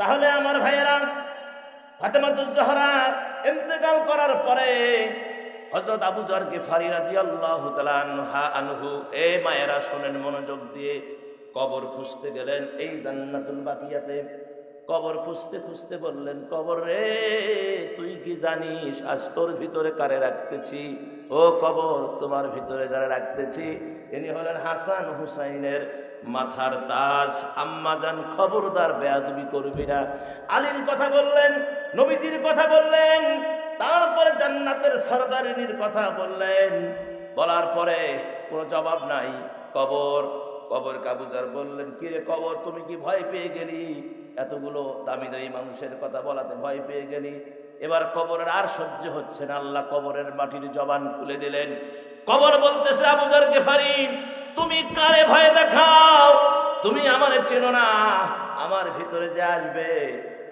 তাহলে আমার ভাইয়েরা ফাতেমাতুজ্জাহরা ইন্তেকাল করার পরে হজরত আবু জর গেফারি রাজি আল্লাহ আনহু, এ মায়েরা শোনেন মনোযোগ দিয়ে, কবর খুঁজতে গেলেন এই জান্নাতুল বাকিয়াতে। কবর খুঁজতে খুঁজতে বললেন, কবর রে, তুই কি জানিস, আজ তোর ভিতরে কারে রাখতেছি? ও কবর, তোমার ভিতরে যারা রাখতেছি, ইনি হলেন হাসান হুসাইনের মাথার তাজ আম্মাজান খবরদার বেয়াদবি করবি না। আলীর কথা বললেন, নবীজির কথা বললেন, তারপরে জান্নাতের সরদারিনীর কথা বললেন। বলার পরে কোনো জবাব নাই। কবর কবর কাবুজার বললেন, কি রে কবর, তুমি কি ভয় পেয়ে গেলি? এতগুলো দামি দামি মানুষের কথা বলাতে ভয় পেয়ে গেলি। এবার কবরের আর সহ্য হচ্ছে না। আল্লাহ কবরের মাটির জবান খুলে দিলেন। কবর বলতেছে আবুজার গেফারি তুমি কারে ভয় দেখাও? তুমি আমারে চেনো না। আমার ভিতরে যে আসবে,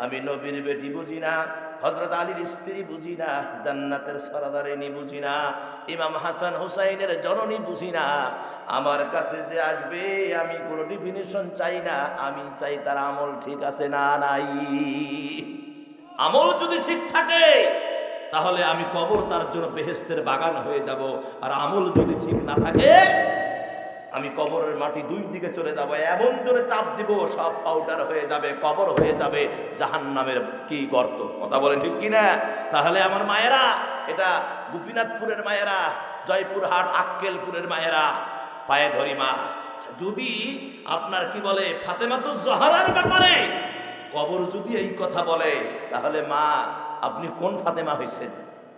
আমি নবীর বেটি বুঝি না হজরত আলীর স্ত্রী বুঝি না, জান্নাতের সরাদারিনী বুঝি না, ইমাম হাসান হুসাইনের জননী বুঝি না। আমার কাছে যে আসবে, আমি কোনো ডিফিনিশন চাই না, আমি চাই তার আমল ঠিক আছে না নাই। আমল যদি ঠিক থাকে, তাহলে আমি কবর তার জন্য বেহেস্তের বাগান হয়ে যাব। আর আমল যদি ঠিক না থাকে আমি কবরের মাটি দুই দিকে চলে যাব, এমন জোরে চাপ দিব, সব পাউডার হয়ে যাবে, কবর হয়ে যাবে জাহান নামের কি গর্ত। কথা বলেন ঠিক কিনা? তাহলে আমার মায়েরা, এটা গোপীনাথপুরের মায়েরা, জয়পুরহাট, আক্কেলপুরের মায়েরা, পায়ে ধরি মা। যদি আপনার কি বলে ফাতেমাতুজ জহারার ব্যাপারে কবর যদি এই কথা বলে, তাহলে মা, আপনি কোন ফাতেমা হয়েছেন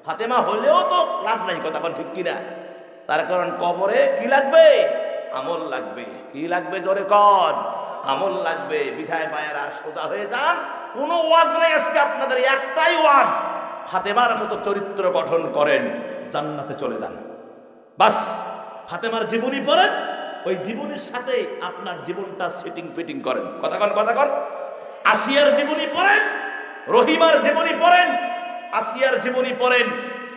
ফাতেমা হলেও তো লাভ নাই, কথা ঠিক কিনা? তার কারণ কবরে কি লাগবে? আমল লাগবে। কি লাগবে জোরে কর আমল লাগবে, বিধায় পায়েরা সোজা হয়ে যান। কোনো ওয়াজ নেই আজকে আপনাদের, একটাই ওয়াজ। ফাতেমার মতো চরিত্র গঠন করেন, জান্নাতে চলে যান। বাস, ফাতেমার জীবনী পড়েন, ওই জীবনীর সাথে আপনার জীবনটা সেটিং ফিটিং করেন। কথা কন কথা কন। আসিয়ার জীবনী পড়েন, রহিমার জীবনী পড়েন, আসিয়ার জীবনী পড়েন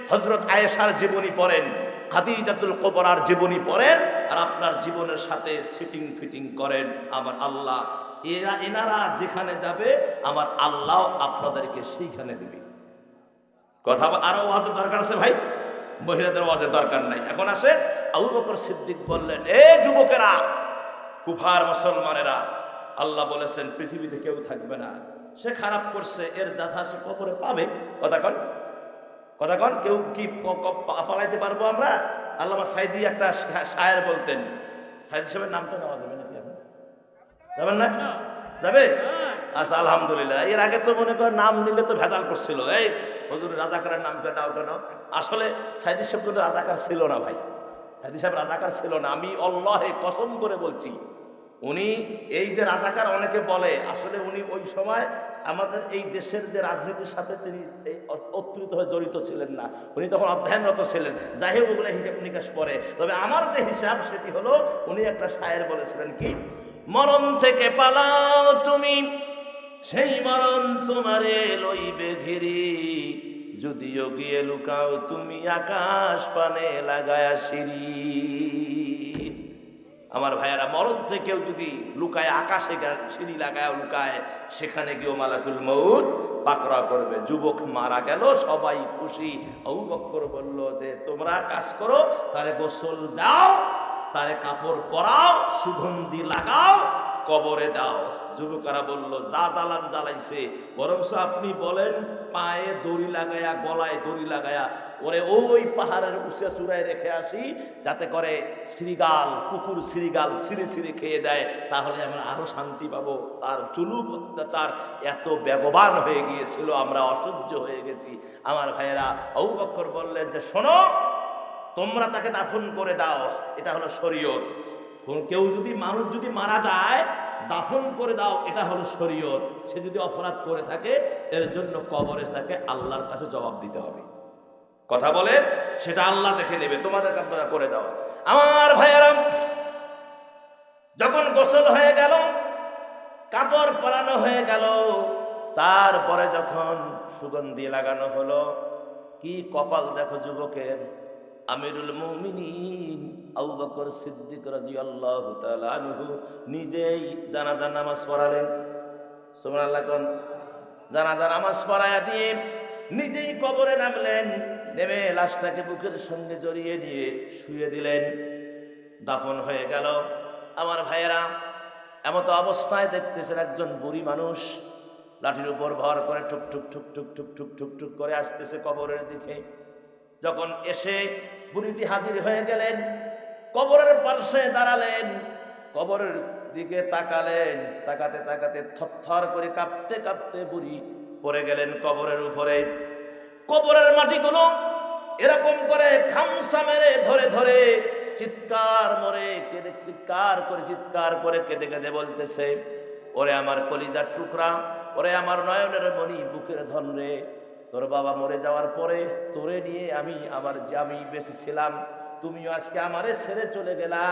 হজরত আয়েশার জীবনী পড়েন। খাদিজাতুল কোবরার জীবনী পড়েন আর আপনার জীবনের সাথে সিটিং ফিটিং করেন। আমার আল্লাহ, এরা, এনারা যেখানে যাবে, আমার আল্লাহ আপনাদেরকে সেইখানে দেবে। কথা বল- আরও ওয়াজের দরকার আছে ভাই? মহিলাদের ওয়াজের দরকার নাই। এখন আসে আবু সিদ্দিক বললেন, এ যুবকেরা, কুফার মুসলমানেরা, আল্লাহ বলেছেন, পৃথিবীতে কেউ থাকবে না। সে খারাপ করছে, এর যাচা সে কবরে পাবে। কথা কন। কথা কন, কেউ কি পালাইতে পারব আমরা? আল্লামা সাইদি একটা শায়ের বলতেন। সাইদি সাহেবের নামটা নেওয়া যাবে নাকি এখন? যাবেন না? যাবে? আচ্ছা আলহামদুলিল্লাহ। এর আগে তো মনে করেন নাম নিলে তো ভেজাল করছিল। এই, হজুর, রাজাকারের নাম কেন নাও কেন? আসলে সাইদি সাহেব কিন্তু রাজাকার ছিল না ভাই। সাইদি সাহেব রাজাকার ছিল না। আমি অল্লাহে কসম করে বলছি উনি এই যে রাজাকার অনেকে বলে, আসলে উনি ওই সময় আমাদের এই দেশের যে রাজনীতির সাথে তিনি এই হয়ে জড়িত ছিলেন না। উনি তখন অধ্যয়নরত ছিলেন। যাই হোক, ওগুলো হিসাব নিকাশ পরে। তবে আমার যে হিসাব, সেটি হলো উনি একটা শায়ের বলেছিলেন কি, মরণ থেকে পালাও তুমি, সেই মরণ তোমারে লইবে ঘিরি। যদিও গিয়ে লুকাও তুমি আকাশ পানে লাগায়া সিঁড়ি। আমার ভাইয়ারা মরণ থেকেও যদি লুকায়, আকাশে সিঁড়ি লাগায়, লুকায়, সেখানে গিয়েও মালাকুল মৌত পাকড়া করবে। যুবক মারা গেল, সবাই খুশি। আবু বক্কর বলল যে, তোমরা কাজ করো, তারে গোসল দাও, তারে কাপড় পরাও, সুগন্ধি লাগাও, কবরে দাও। যুবকেরা বলল, যা জ্বালান জ্বালাইছে। বরংস আপনি বলেন, পায়ে দড়ি লাগায়া, গলায় দড়ি লাগায়া ওরে ওই পাহাড়ের উঁচে চূড়ায় রেখে আসি, যাতে করে শ্রীগাল কুকুর শ্রীগাল সিঁড়ি সিঁড়ি খেয়ে দেয়, তাহলে আমরা আরও শান্তি পাবো। তার চুলুক অত্যাচার এত বেগবান হয়ে গিয়েছিল, আমরা অসহ্য হয়ে গেছি। আমার ভাইয়েরা অবুবক্কর বললেন যে, শোনো, তোমরা তাকে দাফন করে দাও, এটা হলো শরীয়ত। কেউ যদি মানুষ যদি মারা যায়, দাফন করে দাও, এটা হলো শরীয়ত। সে যদি অপরাধ করে থাকে, এর জন্য কবরে তাকে আল্লাহর কাছে জবাব দিতে হবে। কথা বলেন, সেটা আল্লাহ দেখে নেবে, তোমাদের কাম তোমরা করে দাও। আমার ভাইয়ারাম, যখন গোসল হয়ে গেল, কাপড় পরানো হয়ে গেল, তারপরে যখন সুগন্ধি লাগানো হলো, কি কপাল দেখো যুবকের? আমিরুল মুমিনিন, আবু বকর সিদ্দিক রাদিয়াল্লাহু তাআলা আনহু নিজেই জানা জানাজা নামাজ পড়ালেন। সুবহানাল্লাহ কোন জানাজা নামাজ পড়ায়া দিয়ে নিজেই কবরে নামলেন। নেমে লাশটাকে বুকের সঙ্গে জড়িয়ে দিয়ে শুয়ে দিলেন। দাফন হয়ে গেল। আমার ভাইয়েরা, এমতো অবস্থায় দেখতেছেন একজন বুড়ি মানুষ। লাঠির উপর ভর করে ঠুক ঠুক ঠুক ঠুক ঠুক ঠুক ঠুক ঠুক করে আসতেছে কবরের দিকে। যখন এসে বুড়িটি হাজির হয়ে গেলেন, কবরের পার্শ্বে দাঁড়ালেন, কবরের দিকে তাকালেন। তাকাতে তাকাতে থরথর করে কাঁপতে কাঁপতে বুড়ি পড়ে গেলেন কবরের উপরে। কবরের মাটিগুলো এরকম করে খামসা মেরে ধরে ধরে চিৎকার মরে কেঁদে চিৎকার করে চিৎকার করে কেঁদে কেঁদে বলতেছে, ওরে আমার কলিজার টুকরা, ওরে আমার নয়নের মণি বুকের ধন রে, তোর বাবা মরে যাওয়ার পরে তোরে নিয়ে আমি আমার যে আমি ছিলাম তুমিও আজকে আমারে ছেড়ে চলে গেলা।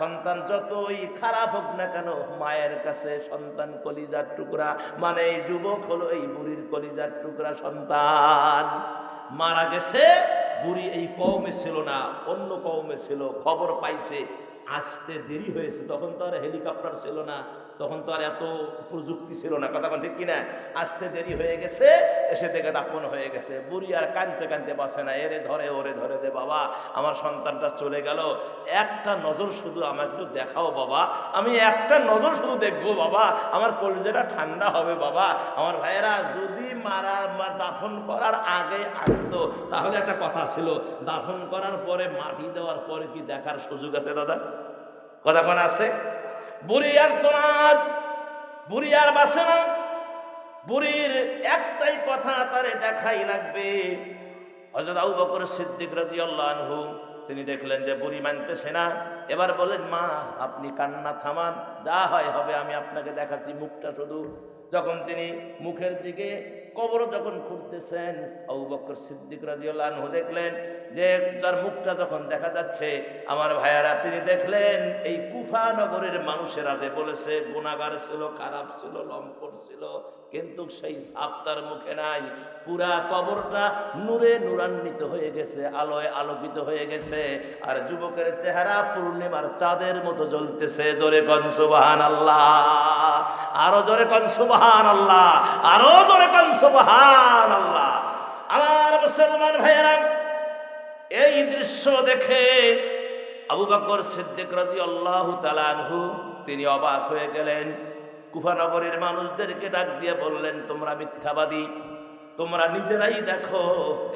সন্তান যতই খারাপ হোক না কেন, মায়ের কাছে সন্তান কলিজার টুকরা মানে এই যুবক হলো এই বুড়ির কলিজার টুকরা সন্তান। মারা গেছে, বুড়ি এই কৌমে ছিল না, অন্য কৌমে ছিল, খবর পাইছে, আসতে দেরি হয়েছে, তখন তো আর হেলিকপ্টার ছিল না। তখন তো আর এত প্রযুক্তি ছিল না। কথা ঠিক কিনা? আসতে দেরি হয়ে গেছে, এসে থেকে দাপন হয়ে গেছে। বুড়ি আর কানতে কানতে বসে না। এরে ধরে, ওরে ধরে দে বাবা, আমার সন্তানটা চলে গেল। একটা নজর শুধু আমার একটু দেখাও বাবা। আমি একটা নজর শুধু দেখব বাবা। আমার কলজেটা ঠান্ডা হবে বাবা। আমার ভাইয়েরা, যদি মারা দাফন করার আগে আসতো, তাহলে একটা কথা ছিল। দাফন করার পরে, মাটি দেওয়ার পরে কি দেখার সুযোগ আছে দাদা? কথা কোন আছে? বুড়ি আর তোমার বুড়ি আর বুড়ির একটাই কথা তারে দেখাই লাগবে। হজরত আবু বকর সিদ্দিক রাদিয়াল্লাহু আনহু, তিনি দেখলেন যে বুড়ি মানতেছে না, এবার বলেন মা, আপনি কান্না থামান, যা হয় হবে, আমি আপনাকে দেখাচ্ছি মুখটা শুধু। যখন তিনি মুখের দিকে কবর যখন খুঁড়তেছেন আবু বকর সিদ্দিক আনহু দেখলেন যে তার মুখটা যখন দেখা যাচ্ছে, আমার ভাইয়ারা তিনি দেখলেন, এই কুফা নগরের মানুষেরা যে বলেছে, গুণাগার ছিল, খারাপ ছিল, লম্পট ছিল, কিন্তু সেই সাপ তার মুখে নাই। পুরা কবরটা নূরে নূরান্বিত হয়ে গেছে, আলোয় আলোকিত হয়ে গেছে, আর যুবকের চেহারা পূর্ণিমার চাঁদের মতো জ্বলতেছে। জোরে কনসুবাহান আল্লাহ আরও জোরে কনসুবাহান আল্লাহ আরও জোরে কনসুবাহান আল্লাহ আমার মুসলমান ভাইয়েরা এই দৃশ্য দেখে আবু বাকর সিদ্দিক রাজি আল্লাহ তালানহু তিনি অবাক হয়ে গেলেন। কুফানগরের মানুষদেরকে ডাক দিয়ে বললেন, তোমরা মিথ্যাবাদী, তোমরা নিজেরাই দেখো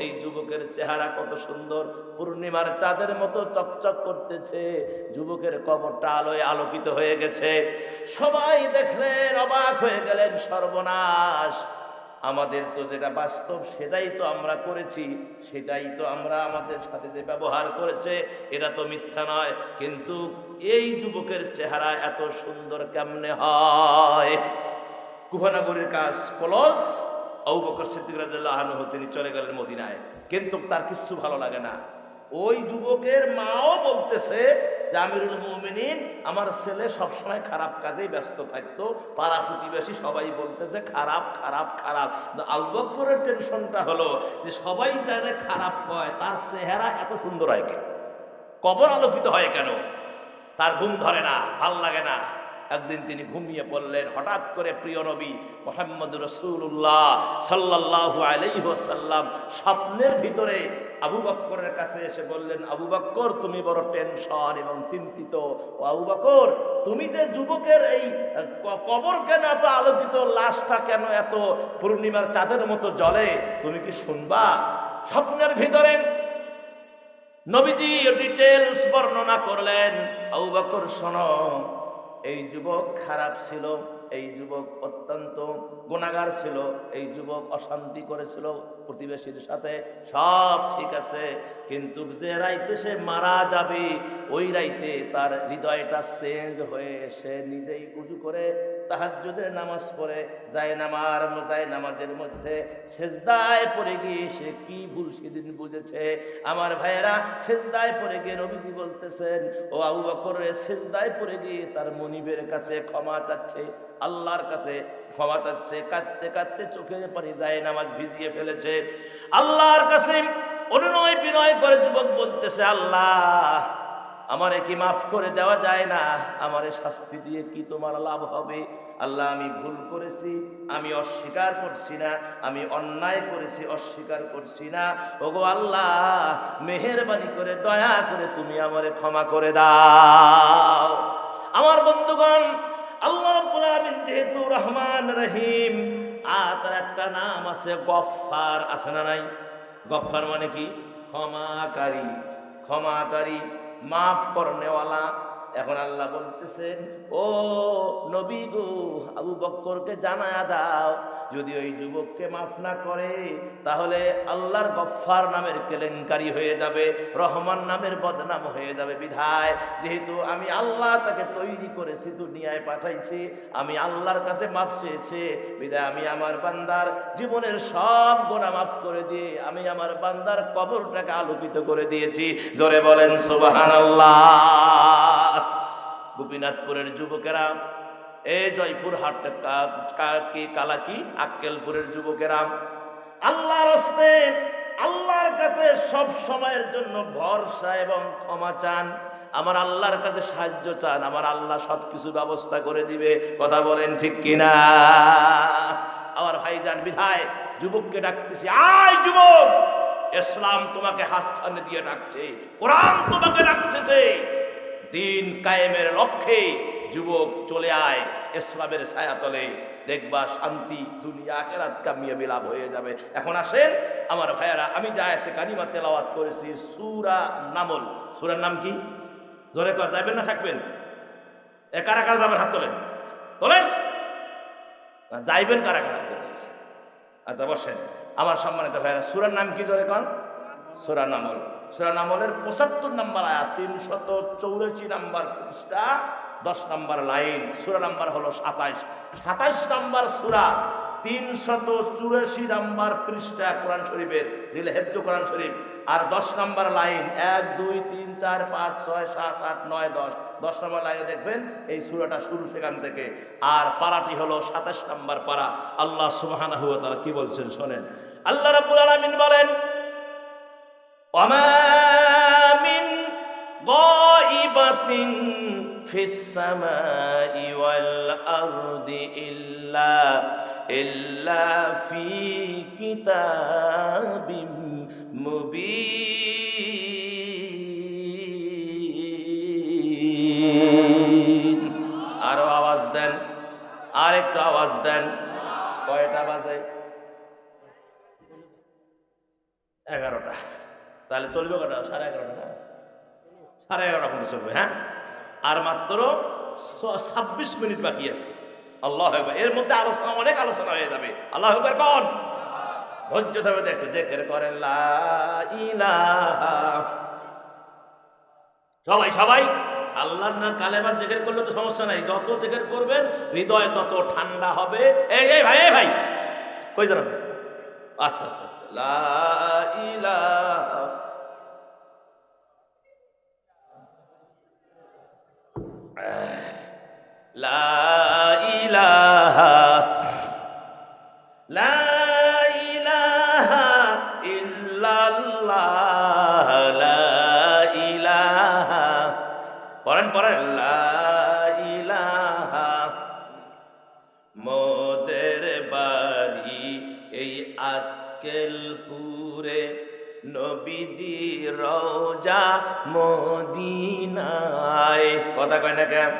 এই যুবকের চেহারা কত সুন্দর। পূর্ণিমার চাঁদের মতো চকচক করতেছে, যুবকের কবরটা আলোয় আলোকিত হয়ে গেছে। সবাই দেখলেন, অবাক হয়ে গেলেন, সর্বনাশ। আমাদের তো যেটা বাস্তব, সেটাই তো আমরা করেছি, সেটাই তো আমরা আমাদের সাথে যে ব্যবহার করেছে, এটা তো মিথ্যা নয়। কিন্তু এই যুবকের চেহারা এত সুন্দর কেমনে হয়? কুফানগরীর কাজ কলস অবকর সিদ্দিক তিনি চলে গেলেন মদিনায়। কিন্তু তার কিছু ভালো লাগে না। ওই যুবকের মাও বলতেছে আমিরুল মুমিনিন আমার ছেলে সবসময় খারাপ কাজেই ব্যস্ত থাকতো। পাড়া প্রতিবেশী সবাই বলতেছে, খারাপ খারাপ খারাপ। আলবক্করের টেনশনটা হলো যে সবাই জানে খারাপ কয়, তার চেহারা এত সুন্দর হয় কেন? কবর আলোকিত হয় কেন? তার ঘুম ধরে না, ভালো লাগে না। একদিন তিনি ঘুমিয়ে পড়লেন, হঠাৎ করে প্রিয় নবী মোহাম্মদ রসুল্লাহ সাল্লাহ আলাইসাল্লাম স্বপ্নের ভিতরে আবু বক্করের কাছে এসে বললেন, আবু বক্কর, তুমি বড় টেনশন এবং চিন্তিত। ও আবু বক্কর, তুমি যে যুবকের এই কবর কেন এত আলোকিত? লাশটা কেন এত পূর্ণিমার চাঁদের মতো জলে তুমি কি শুনবা? স্বপ্নের ভিতরে নবীজি ডিটেলস বর্ণনা করলেন। আবু বকর শোনো, এই যুবক খারাপ ছিল। এই যুবক অত্যন্ত গুণাগার ছিল, এই যুবক অশান্তি করেছিল প্রতিবেশীর সাথে, সব ঠিক আছে, কিন্তু যে রাইতে সে মারা যাবে, ওই রাইতে তার হৃদয়টা চেঞ্জ হয়ে সে নিজেই উজু করে তাহাজ্জুদের নামাজ পড়ে, যায় নামার যায় নামাজের মধ্যে সেজদায় পড়ে গিয়ে সে কি ভুল সেদিন বুঝেছে? আমার ভাইয়েরা, সেজদায় পড়ে গিয়ে নবীজি বলতেছেন, ও আবু বকর সেজদায় পড়ে গিয়ে তার মনিবের কাছে ক্ষমা চাচ্ছে, আল্লাহর কাছে ক্ষমা চাচ্ছে, কাঁদতে কাঁদতে চোখের পানি যায় নামাজ ভিজিয়ে ফেলেছে। আল্লাহর কাছে অনুনয় বিনয় করে যুবক বলতেছে, আল্লাহ আমারে কি মাফ করে দেওয়া যায় না? আমারে শাস্তি দিয়ে কি তোমার লাভ হবে? আল্লাহ, আমি ভুল করেছি, আমি অস্বীকার করছি না, আমি অন্যায় করেছি, অস্বীকার করছি না। ওগো আল্লাহ, মেহেরবানি করে, দয়া করে তুমি আমারে ক্ষমা করে দাও। আমার বন্ধুগণ, আল্লাহ রাব্বুল আলামিন যেহেতু রহমান রহিম, আর তার একটা নাম আছে গফফার, আছে না নাই? গফফার মানে কি? ক্ষমাকারী ক্ষমাকারী। মাফ করনেওয়ালা এখন আল্লাহ বলতেছেন ও নবী গো, আবু বক্করকে জানায়া দাও, যদি ওই যুবককে মাফ না করে, তাহলে আল্লাহর গফফার নামের কেলেঙ্কারি হয়ে যাবে, রহমান নামের বদনাম হয়ে যাবে, বিধায়। যেহেতু আমি আল্লাহ তাকে তৈরি করেছি, দুনিয়ায় পাঠাইছি, আমি আল্লাহর কাছে মাফ চেয়েছে, বিধায় আমি আমার বান্দার জীবনের সব গোনা মাফ করে দিয়ে, আমি আমার বান্দার কবরটাকে আলোকিত করে দিয়েছি। জোরে বলেন সুবাহান গোপীনাথপুরের যুবকেরা এই জয়পুর হাট কি কালাকি, আক্কেলপুরের যুবকেরা, আল্লাহর হস্তে, আল্লাহর কাছে সব সময়ের জন্য ভরসা এবং ক্ষমা চান। আমার আল্লাহর কাছে সাহায্য চান, আমার আল্লাহ সব কিছু ব্যবস্থা করে দিবে। কথা বলেন ঠিক কিনা? আমার ভাইজান বিধায়, যুবককে ডাকতেছি, আয় যুবক, ইসলাম তোমাকে হাসছানে দিয়ে ডাকছে, কোরআন তোমাকে ডাকতেছে। দিন কায়েমের লক্ষ্যে যুবক চলে আয়, ইসলামের ছায়াতলে। দেখবা শান্তি দুনিয়া আখেরাত কামিয়ে বিলাপ হয়ে যাবে। এখন আসেন আমার ভাইয়ারা, আমি যা এতে কানিমা তেলাওয়াত করেছি, সুরা নামল। সুরার নাম কি? ধরে যাবেন না থাকবেন? এ কারা কারা যাবেন? হাত তোলেন। তোলেন যাইবেন কারা কারা? আচ্ছা বসেন। আমার সম্মানিত ভাইয়ারা, সুরার নাম কি জোরে কন? সুরা নামল। সুরা নামলের পঁচাত্তর নাম্বার আয়াত, তিনশত চৌরাশি নাম্বার পৃষ্ঠা, দশ নাম্বার লাইন, সুরা নাম্বার হলো সাতাইশ। সাতাইশ নাম্বার সুরা, তিনশত চুরাশি নাম্বার পৃষ্ঠা কোরআন শরীফের জিলে হেফজ কোরআন শরীফ। আর দশ নাম্বার লাইন, এক, দুই, তিন, চার, পাঁচ, ছয়, সাত, আট, নয়, দশ। দশ নম্বর লাইনে দেখবেন, এই সুরাটা শুরু সেখান থেকে। আর পাড়াটি হলো সাতাশ নাম্বার পাড়া। আল্লাহ তাআলা কি বলছেন শোনেন। আল্লাহ রাব্বুল আলামিন বলেন ইল্লা ইল্লা আরও আওয়াজ দেন আর একটু আওয়াজ দেন। কয়টা বাজে? এগারোটা। তাহলে চলবে কটা? সাড়ে এগারোটা সাড়ে এগারোটা পর্যন্ত চলবে হ্যাঁ? আর মাত্র ছাব্বিশ মিনিট বাকি আছে। আল্লাহ। এর মধ্যে আলোচনা, অনেক আলোচনা হয়ে যাবে। আল্লাহ কন? ধৈর্য ধরে একটু জেকের করেন। সবাই সবাই? আল্লাহর না কালেমা জেকের করলে তো সমস্যা নাই। যত জেকের করবেন, হৃদয় তত ঠান্ডা হবে। এই এই ভাই এই ভাই। কই জানাবেন আচ্ছা আচ্ছা আচ্ছা। লা আক্কেলপুরে নবীজি রওজা মদিনায়। কথা কয় না কেন?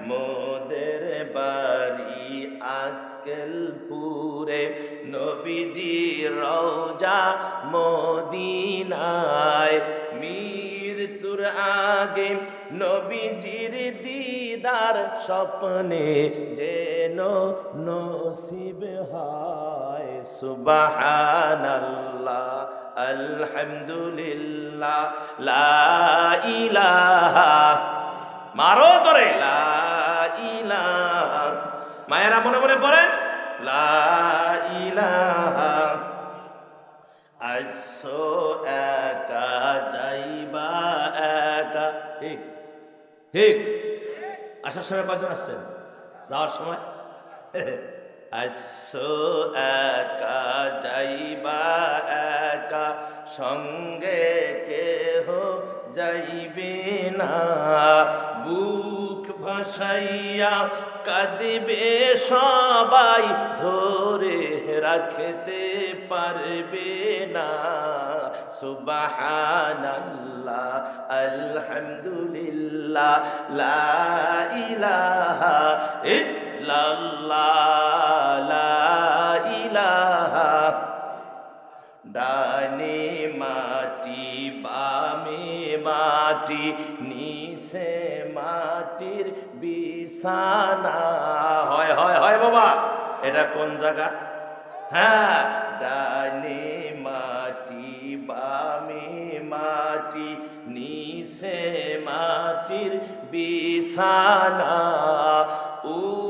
মোদের বাড়ি আক্কেলপুরে নবীজি রওজা মদিনায়। মৃত্যুর আগে নবীজির দিদার স্বপ্নে যেন নসিব হয়। সুবহানাল্লাহ, আলহামদুলিল্লাহ, লা ইলাহা। মারো জোরে, লা ইলাহা। মায়েরা মনে মনে পড়েন, লা ইলাহা। আসো একা, যাইবা একা। ঠিক ঠিক। আসার সময় কজন আসছেন? যাওয়ার সময়? আসো একা যাইবা একা, সঙ্গে কেহ যাইবে না। বুক ভাসাইয়া কাঁদিবে সবাই, ধরে রাখতে পারবে না। সুবহানাল্লাহ, আলহামদুলিল্লাহ, লা ইলাহা ইলাহা। ডানে মাটি, বামে মাটি, নিচে মাটির বিছানা। হয় হয় হয় বাবা, এটা কোন জায়গা? হ্যাঁ ডানে মাটি, বামে মাটি, নিচে মাটির বিছানা। উপরেতে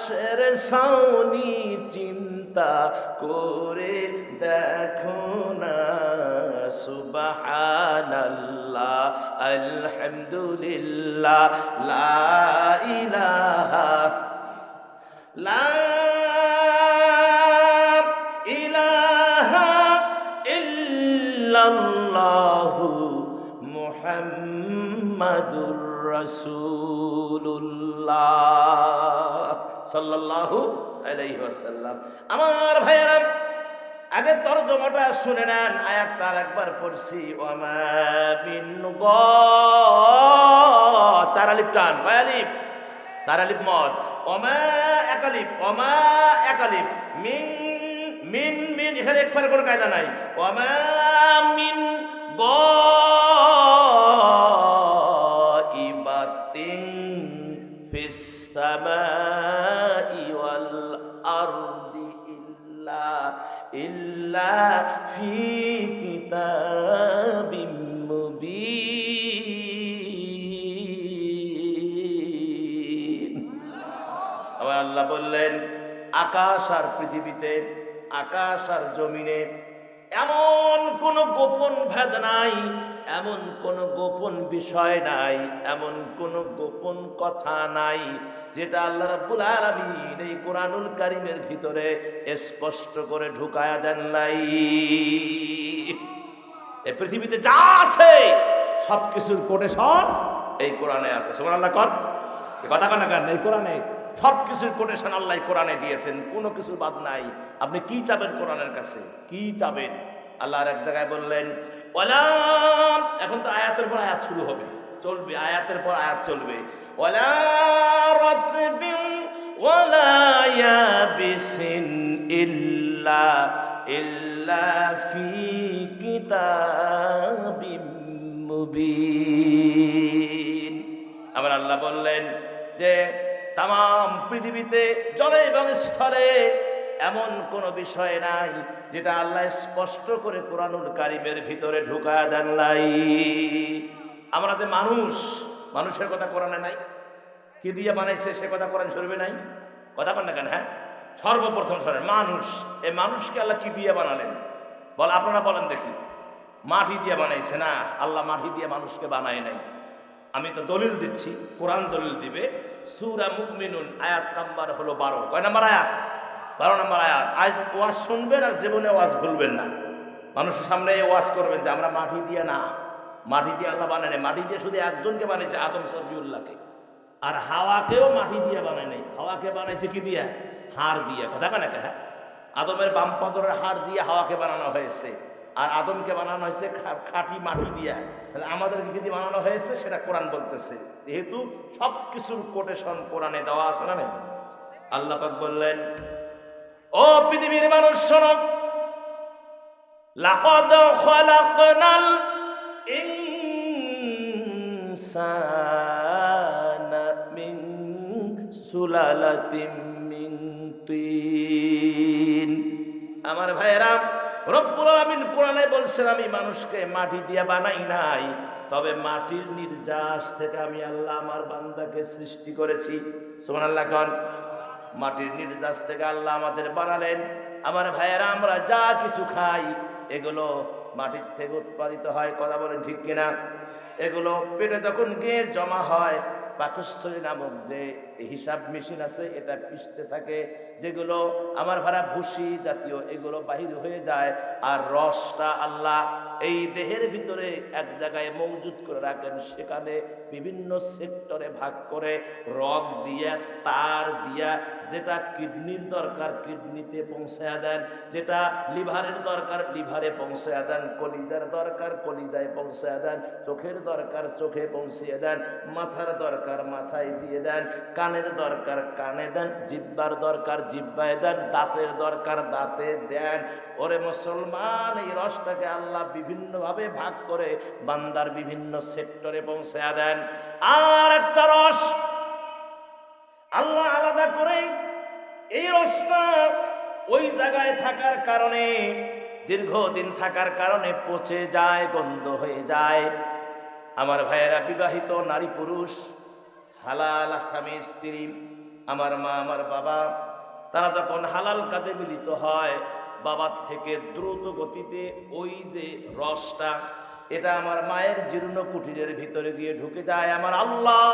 বাঁশের সাউনি চিন্তা করে দেখো না। সুবহানাল্লাহ আলহামদুলিল্লাহ লা ইলাহা লা ইলাহা সাল্লাল্লাহু আলাইহি ওয়াসাল্লাম। আমার ভাইয়েরা, আগে তরজমাটা শুনে নেন, আয়াতটা একবার পড়ছি। ওয়ামা বিন গ, চার আলিফ টান, কয় আলিফ? চার আলিফ মদ। অমা একালিফ অমা একালিফ মিন মিন মিন, এখানে একবারে কোনো কায়দা নাই। অমা মিন গ ফি كتاب مبين আবার আল্লাহ বললেন আকাশ আর পৃথিবীতে আকাশ আর জমিনে এমন কোন গোপন ভেদ নাই, এমন কোন গোপন বিষয় নাই, এমন কোন গোপন কথা নাই, যেটা আল্লাহ রাব্বুল আলামিন এই কোরআনুল কারিমের ভিতরে স্পষ্ট করে ঢুকায়া দেন নাই। এই পৃথিবীতে যা আছে সব কিছুর কোটেশন এই কোরআনে আছে। সুমান আল্লাহ কর কথা কন কেন? এই কোরআনে সব কিছুর কোটেশন আল্লাহ কোরআনে দিয়েছেন, কোনো কিছুর বাদ নাই। আপনি কি চাবেন কোরআনের কাছে? কি চাবেন? আল্লাহ আর এক জায়গায় বললেন ওলাম এখন তো আয়াতের পর আয়াত শুরু হবে। চলবে, আয়াতের পর আয়াত চলবে। ইল্লা ফি আবার আল্লাহ বললেন যে তাম পৃথিবীতে, জলে এবং স্থলে এমন কোনো বিষয় নাই যেটা আল্লাহ স্পষ্ট করে কোরআনুল কারিমের ভিতরে ঢুকা দেন নাই। আমরা যে মানুষ, মানুষের কথা কোরআনে নাই। কি দিয়ে বানাইছে সে কথা কোরআন শরীফে নাই? কথা কন না কেন হ্যাঁ? সর্বপ্রথম শোনেন, মানুষ এই মানুষকে আল্লাহ কি দিয়ে বানালেন? বল, আপনারা বলেন দেখি, মাটি দিয়ে বানাইছে না? আল্লাহ মাটি দিয়ে মানুষকে বানায় নাই। আমি তো দলিল দিচ্ছি, কোরআন দলিল দিবে সুরা মুকমিনুন আয়াত নাম্বার হলো বারো। কয় নাম্বার আয়াত? বারো নাম্বার আয়াত। আজ ওয়াজ শুনবেন আর জীবনে ওয়াজ ভুলবেন না। মানুষের সামনে এই ওয়াজ করবেন যে, আমরা মাটি দিয়ে না। মাটি দিয়ে আল্লাহ বানায় নাই। মাটি দিয়ে শুধু একজনকে বানিয়েছে, আদম সরবিউল্লাহকে আর হাওয়াকেও মাটি দিয়ে বানায় নাই। হাওয়াকে বানাইছে কি দিয়ে? হাড় দিয়ে। কথা কেন হ্যাঁ আদমের বাম পাঁচরের হাড় দিয়ে হাওয়াকে বানানো হয়েছে। আর আদমকে বানানো হয়েছে খাঁটি মাটি দিয়া। তাহলে আমাদেরকে কি বানানো হয়েছে? সেটা কোরআন বলতেছে। যেহেতু সব কিছুর কোটেশন কোরআনে দেওয়া আছে না? আল্লাহ পাক বললেন, ও পৃথিবীর মানুষ, শোনো। লাকদ খলাকনাল ইনসানা মিন সুলালাতিম মিন তিন। আমার ভাইয়েরা রব্বুল আলামিন কোরআনে বলছেন, আমি মানুষকে মাটি দিয়ে বানাই নাই, তবে মাটির নির্যাস থেকে আমি আল্লাহ আমার বান্দাকে সৃষ্টি করেছি। সুবহানাল্লাহ কন। মাটির নির্যাস থেকে আল্লাহ আমাদের বানালেন। আমার ভাইয়েরা, আমরা যা কিছু খাই, এগুলো মাটির থেকে উৎপাদিত হয়, কথা বলেন ঠিক কিনা? এগুলো পেটে যখন গিয়ে জমা হয় পাকস্থলী নামক যে হিসাব মেশিন আছে, এটা পিষতে থাকে, যেগুলো আমার ভাড়া ভুসি জাতীয়, এগুলো বাহির হয়ে যায় আর রসটা আল্লাহ এই দেহের ভিতরে এক জায়গায় মজুদ করে রাখেন, সেখানে বিভিন্ন সেক্টরে ভাগ করে রগ দিয়ে, তার দিয়া, যেটা কিডনির দরকার কিডনিতে পৌঁছায়া দেন, যেটা লিভারের দরকার লিভারে পৌঁছায়া দেন, কলিজার দরকার কলিজায় পৌঁছায়া দেন, চোখের দরকার চোখে পৌঁছিয়ে দেন, মাথার দরকার মাথায় দিয়ে দেন, কানের দরকার কানে দেন, জিব্বার দরকার জিব্বায় দেন, দাঁতের দরকার দাঁতে দেন। ওরে মুসলমান, এই রসটাকে আল্লাহ বিভিন্নভাবে ভাগ করে বান্দার বিভিন্ন সেক্টরে পৌঁছায়া দেন। আর একটা রস। আল্লাহ আলাদা করে এই রসটা ওই জায়গায় থাকার কারণে, দীর্ঘদিন থাকার কারণে পচে যায়, গন্ধ হয়ে যায়। আমার ভাইয়েরা, বিবাহিত নারী পুরুষ, হালাল স্বামী স্ত্রী, আমার মা, আমার বাবা, তারা যখন হালাল কাজে মিলিত হয়, বাবার থেকে দ্রুত গতিতে ওই যে রসটা এটা আমার মায়ের জীর্ণ কুটিরের ভিতরে গিয়ে ঢুকে যায়। আমার আল্লাহ